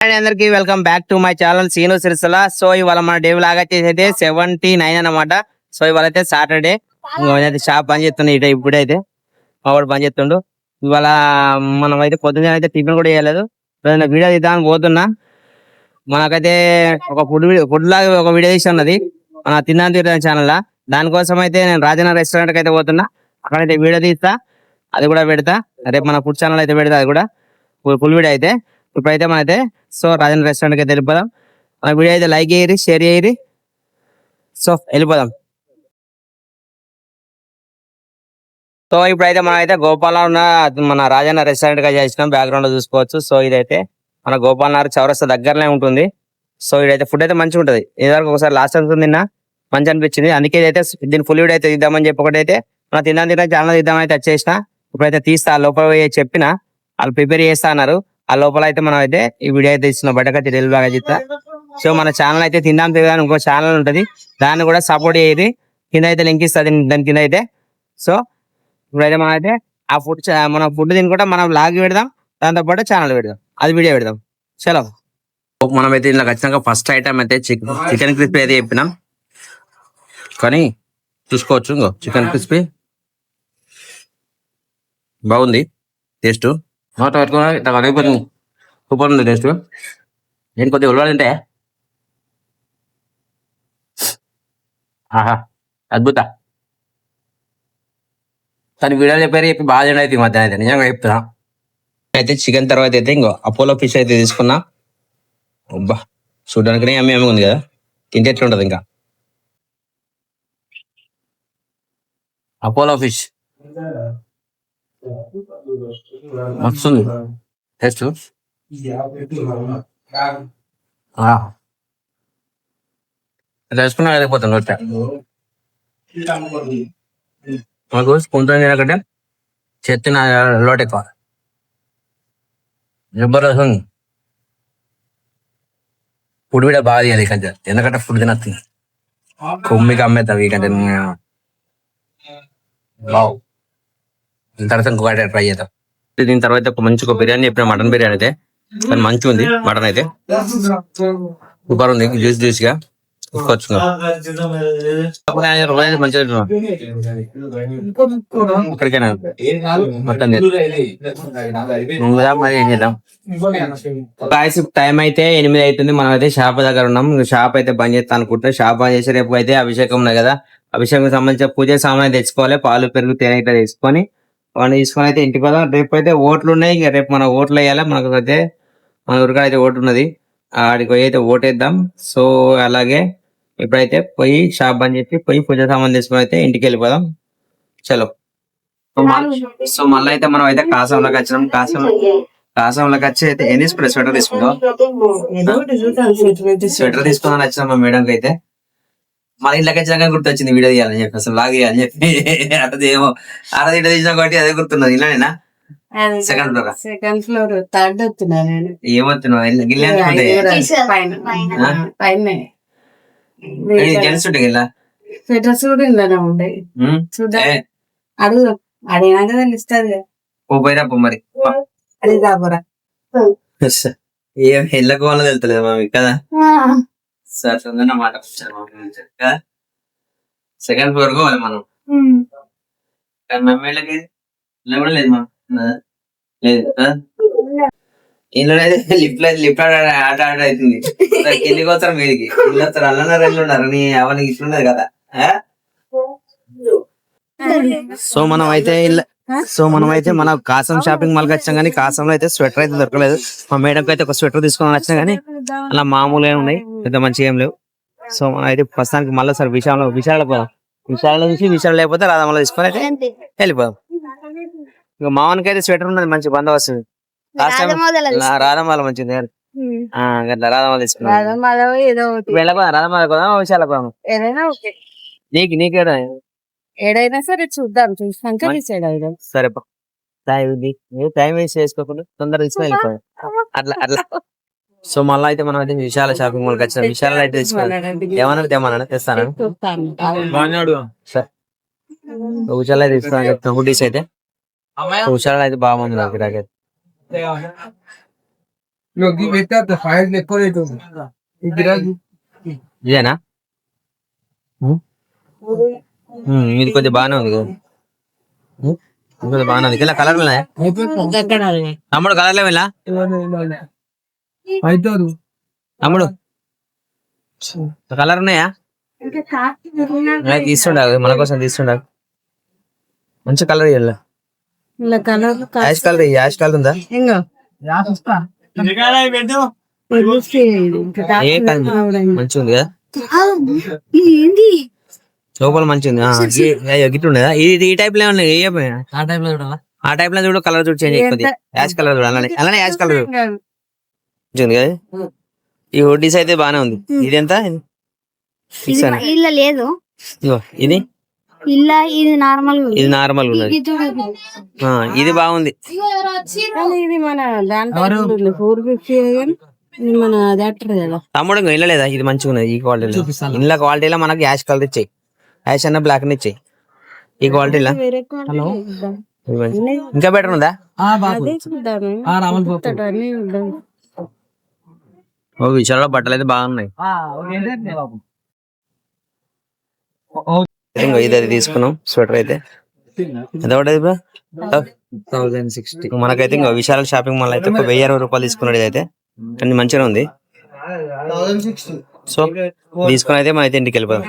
And అందరికి welcome back to my channel Seenu Sirisala so ఇవాళ మన డే లాగా అయితే సెవెంటీ నైన్ అనమాట సో ఇవాళ అయితే సాటర్డే. అయితే షాప్ బంద్ చేస్తుండే ఇట ఇప్పుడైతే మావాడు పని బంద్ చేస్తుండు. ఇవాళ మనం అయితే పొద్దున్న అయితే టిఫిన్ కూడా చేయలేదు. ఏదైనా వీడియో తీద్దామని పోతున్నా. మనకైతే ఒక ఫుడ్ ఫుడ్ లాగా ఒక వీడియో తీసి ఉన్నది. మన తిన్నాను తిరిగిన ఛానల్ దానికోసం అయితే నేను రాజన్న రెస్టారెంట్కి అయితే పోతున్నా. అక్కడైతే వీడియో తీస్తా. అది కూడా పెడతా. రేపు మన ఫుడ్ ఛానల్ అయితే పెడతా అది కూడా. ఫుల్ వీడియో అయితే. ఇప్పుడైతే మనైతే సో రాజన్ రెస్టారెంట్కి అయితే వెళ్ళిపోదాం మన వీడియో అయితే లైక్ చేయరు షేర్ చేయరు సో వెళ్ళిపోదాం సో ఇప్పుడైతే మనం అయితే గోపాల ఉన్న మన రాజన్న రెస్టారెంట్గా చేసినాం బ్యాక్గ్రౌండ్లో చూసుకోవచ్చు సో ఇదైతే మన గోపాల్ నగర్ చౌరస్తా దగ్గరనే ఉంటుంది సో ఇదైతే ఫుడ్ అయితే మంచిగా ఉంటది ఇదివరకు ఒకసారి లాస్ట్ టైం తిన్నా మంచి అనిపించింది అందుకే అయితే దీని ఫుల్ వీడియో అయితే ఇద్దామని చెప్పి ఒకటైతే మన తిన్నా తిన్నా చాలా ఇద్దామని అయితే వచ్చేసిన ఇప్పుడైతే తీస్తా లోపల పోయి చెప్పిన వాళ్ళు ప్రిపేర్ చేస్తా అన్నారు ఆ లోపల అయితే మనం అయితే ఈ వీడియో అయితే ఇస్తున్నాం బయటకైతే డెలివరీ బాగా చెప్తా. సో మన ఛానల్ అయితే తిందాం తిందాం ఇంకో ఛానల్ ఉంటుంది. దాన్ని కూడా సపోర్ట్ చేయదు కింద అయితే లింక్ ఇస్తుంది దాని కింద అయితే. సో ఇప్పుడైతే మనం అయితే ఆ ఫుడ్ మన ఫుడ్ తిని కూడా మనం లాగ్ పెడదాం. దాంతో పాటు ఛానల్ పెడదాం. అది వీడియో పెడదాం. చలో. మనం అయితే ఇలా ఖచ్చితంగా ఫస్ట్ ఐటమ్ అయితే చికెన్ చికెన్ క్రిస్పీ అయితే చెప్పినాం. కానీ చూసుకోవచ్చు ఇంకో. చికెన్ క్రిస్పీ బాగుంది. టేస్ట్ నోట పెట్టుకున్నా ఇట్లా కరిగిపోతుంది సూపర్ ఉంది టేస్ట్ నేను కొద్దిగా ఉల్లాలి తింటే ఆహా అద్భుత కానీ వీడియో చెప్పారు చెప్పి బాగా తిండి అయితే ఈ మధ్యాహ్నం అయితే నిజంగా చెప్తున్నా అయితే చికెన్ తర్వాత అయితే ఇంకో అపోలో ఫిష్ అయితే తీసుకున్నా అబ్బా చూడడానికి అమ్మి అమ్మి ఉంది కదా తింటే ఎట్లుంటది ఇంకా అపోలో ఫిష్ మస్తుంది టేస్ట్? వేసుకున్నా వెళ్ళిపోతాను వచ్చా మాకు స్పూన్ తినకంటే చెత్తిన లోటు ఎక్కువ. జబర్దస్త్ ఫుడ్ కూడా బాగా తీయాలి ఇక ఎందుకంటే ఫుడ్ తినచ్చు కొమ్మికి అమ్మేస్తావు ఇక బావు దీని తర్వాత ఇంకొక ట్రై చేద్దాం. దీని తర్వాత ఒక మంచి ఒక బిర్యానీ చెప్పిన మటన్ బిర్యానీ అయితే. కానీ మంచిగా ఉంది మటన్ అయితే. సూపర్ ఉంది జ్యూస్ జ్యూస్గా. ఇక్కడికైనా మరి ఏం చేద్దాం? గాయస్ టైం అయితే ఎనిమిది అవుతుంది. మనం అయితే షాప్ దగ్గర ఉన్నాం. షాప్ అయితే బంద్ చేస్తా అనుకుంటున్నా షాప్ బంద్ చేసి రేపు అయితే అభిషేకం ఉన్నాయి కదా. అభిషేకం సంబంధించిన పూజ సామాన్ తెచ్చుకోవాలి. పాలు పెరుగు తేనె ఇట్లా తీసుకొని వాడిని తీసుకొని అయితే ఇంటికి పోదాం. రేపు అయితే ఓట్లు ఉన్నాయి. ఇంకా రేపు మన ఓట్లు వేయాలి? మనకు అయితే మన ఊరికాడ అయితే ఓటు ఉన్నది. ఆడికి పోయి అయితే ఓటేద్దాం. సో అలాగే ఇప్పుడైతే పోయి షాప్ బంద్ చేసి పోయి పూజ సామాన్ తీసుకొని అయితే ఇంటికి వెళ్ళిపోదాం. చలో. సో మళ్ళీ- సో మళ్ళీ అయితే మనం అయితే కాసంలోకి వచ్చినాం. కాసం కాసంలోకి వచ్చి అయితే ఎన్ని స్వెటర్ తీసుకుందాం స్వెటర్ తీసుకుందాం వచ్చినాం మా మేడంకి అయితే. మళ్ళీ ఇంట్లోకి వచ్చినాక గుర్తొచ్చింది వీడియో తీయాలని చెప్పి అసలు లాగ్ తీయాలని చెప్పి. అదే ఏమో అరది ఇట తీసినా కాబట్టి అదే గుర్తున్నది. ఇలానేనా? Second floor second floor third వస్తున్నా నేను. ఏమవుతున్నావు జెంట్స్ ఉంటాయి? ఇలా స్వెటర్స్ కూడా ఉండే. ఏ, అడుగు. అడిగినాక తెలుస్తుంది పో పోయిరా పో మరి. అది దాపురా ఏం ఎళ్ళకు వాళ్ళ తెలుతలేదు మమ్మీ కదా సార్ అన్నమాట కదా సెకండ్ ఫ్లోర్ పోవాలి మనం. కానీ కూడా లేదు మా ఉన్నదా? లేదు ఇంట్లో లిఫ్ట్ ఆట ఆట అవుతుంది. కిందికి వస్తారు మీదికి. ఇల్లు వస్తారు అల్లన్నారు ఇల్లు ఉన్నారు. నీ అవన్నీ ఇట్లున్నది కదా? ఆ? సో మనం అయితే ఇల్ల- సో మనం అయితే మన కాసం షాపింగ్ మాల్కి వచ్చాం కానీ కాసంలో అయితే స్వెటర్ అయితే దొరకలేదు. మా మేడం అయితే ఒక స్వెటర్ తీసుకొని వచ్చినా కానీ అలా మామూలుగా ఉన్నాయి. పెద్ద మంచిగా ఏం లేవు. సో మనం అయితే ప్రస్తుతానికి మళ్ళీ సార్ విశాల విశాల పోదాం. విశాల నుంచి విశాల లేకపోతే రాధమల్ల తీసుకొని అయితే వెళ్ళిపోదాం. ఇంకా మామూలుగా అయితే స్వెటర్ ఉన్నది మంచి బందోబస్తు రాధమాల మంచిది ఆ, గట్లా రాధమాల తీసుకున్నాం. మళ్ళీ వెళ్ళకపోదాం రాధమాల పోదాం విశాల పోదాం నీకు నీకేడా ఏడైనా సరే చూద్దాం. చూసినాక డిసైడ్ అవుదాం సరే పా. టైం ఉంది టైం వేస్ట్ చేసుకోకుండా తొందరగా తీసుకొని వెళ్ళిపోయాం అట్లా అట్లా. సో మళ్ళీ అయితే మనం అయితే విశాల షాపింగ్ మాల్కి వచ్చిన. విశాల అయితే తీసుకోవాలి ఏమన్నా తెమ్మన్నా తెస్తాను? సరే. విశాల అయితే చెప్తాను హుడీస్ అయితే. విశాల అయితే బాగుంది నాకు గిరాకీ. ఇదేనా? ఇది కొంచెం బాగానే ఉంది కదా. బాగానే ఉంది. ఇలా కలర్ ఉన్నాయా? తమ్ముడు కలర్లో వెళ్ళా అవుతారు తమ్ముడు కలర్ ఉన్నాయా? తీస్తుండవు మన కోసం తీస్తుండవు మంచి colour colour ash colour ash colour ఉందా? ఇంకో ఏ కలర్ మంచి ఉంది కదా. ఏంది? లోపల మంచి ఉంది ఇది ఈ టైప్లో ఉన్నాయి ఏ ఆ టైప్లో చూడాలా ఆ టైప్లో చూడు కలర్ చూడు చేంజ్ అయిపోతుంది యాష్ కలర్ చూడు అలానే అలానే యాష్ కలర్ చూడు. మంచిగా కదా? ఈ హుడ్డీస్ అయితే బానే ఉంది. ఇది ఎంత? లేదు. ఇది? ఇల్ల ఇది నార్మల్ ఇది నార్మల్ ఉన్నది ఆ, ఇది బాగుంది. ఇది మన తమ్ముడు ఇళ్ళలేదా? ఇది మంచిగా ఉన్నది ఈ క్వాలిటీలో చూపిస్తాను. ఇంట్లో క్వాలిటీలో మనకి యాష్ కలర్ ఇచ్చాయి యాష్ అన్న బ్లాక్ అని ఇచ్చాయి. ఈ క్వాలిటీలో హలో ఇంకా బెటర్ ఉందా? ఓ విషయాల్లో బట్టలు అయితే బాగున్నాయి. ఇది అది తీసుకున్నాం స్వెటర్ అయితే. ఎంత పడ్డది బ్రో? థౌసండ్ సిక్స్టీ మనకైతే ఇంకా విశాల షాపింగ్ మాల్ అయితే ఒక వెయ్యి అరవై రూపాయలు తీసుకున్నాడు ఇదైతే. కానీ మంచిగా ఉంది. సో తీసుకుని అయితే మనం అయితే ఇంటికి వెళ్ళిపోదాం.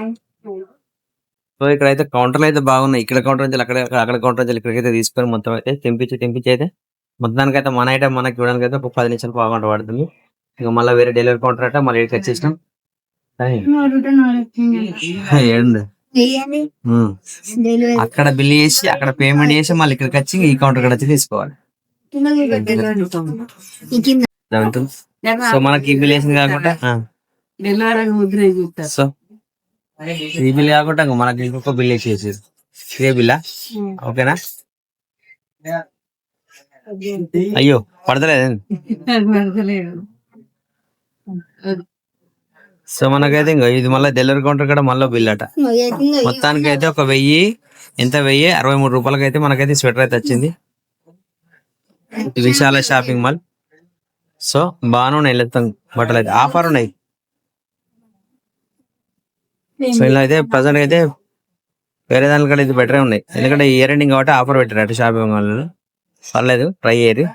సో ఇక్కడ అయితే కౌంటర్లు అయితే బాగున్నాయి. ఇక్కడ కౌంటర్ నుంచి అక్కడ అక్కడ కౌంటర్ నుంచి ఇక్కడికైతే తీసుకొని మొత్తం అయితే తెంపించి తెంపించి అయితే మొత్తానికి అయితే మన ఐటమ్ మనకి చూడడానికి అయితే ఒక పది నిమిషాలు బాగుంట పడుతుంది. ఇంకా మళ్ళీ వేరే డెలివరీ కౌంటర్ అంటే మళ్ళీ ఇక్కడికి వచ్చేసినాం ఏడుంది. అక్కడ బిల్ చేసి అక్కడ పేమెంట్ చేసి మళ్ళీ ఇక్కడికి వచ్చి ఈ కౌంటర్ వచ్చి తీసుకోవాలి. సో మనకి బిల్ వేసింది కాకుండా సో ఈ బిల్ కాకుండా ఇంకా మనకి ఇంకొక బిల్ వేసేసి ఇదే బిల్లా? ఓకేనా? అయ్యో పడతలేదు? సో మనకైతే ఇంకా ఇది మళ్ళీ డెలివరీ కౌంటర్ కూడా మళ్ళీ బిల్ అట మొత్తానికి అయితే ఒక వెయ్యి ఎంత వెయ్యి? అరవై మూడు రూపాయలకి అయితే మనకైతే స్వెటర్ అయితే వచ్చింది. విశాల షాపింగ్ మాల్. సో బాగానే ఉన్నాయి బట్టలు అయితే ఆఫర్ ఉన్నాయి. సో ఇలా అయితే ప్రజెంట్ అయితే వేరే దానికంటే ఇది బెటరే ఉన్నాయి. ఎందుకంటే ఇయర్ ఎండింగ్ కాబట్టి ఆఫర్ పెట్టారు షాపింగ్ మాల్ పర్లేదు ట్రై చేయరు.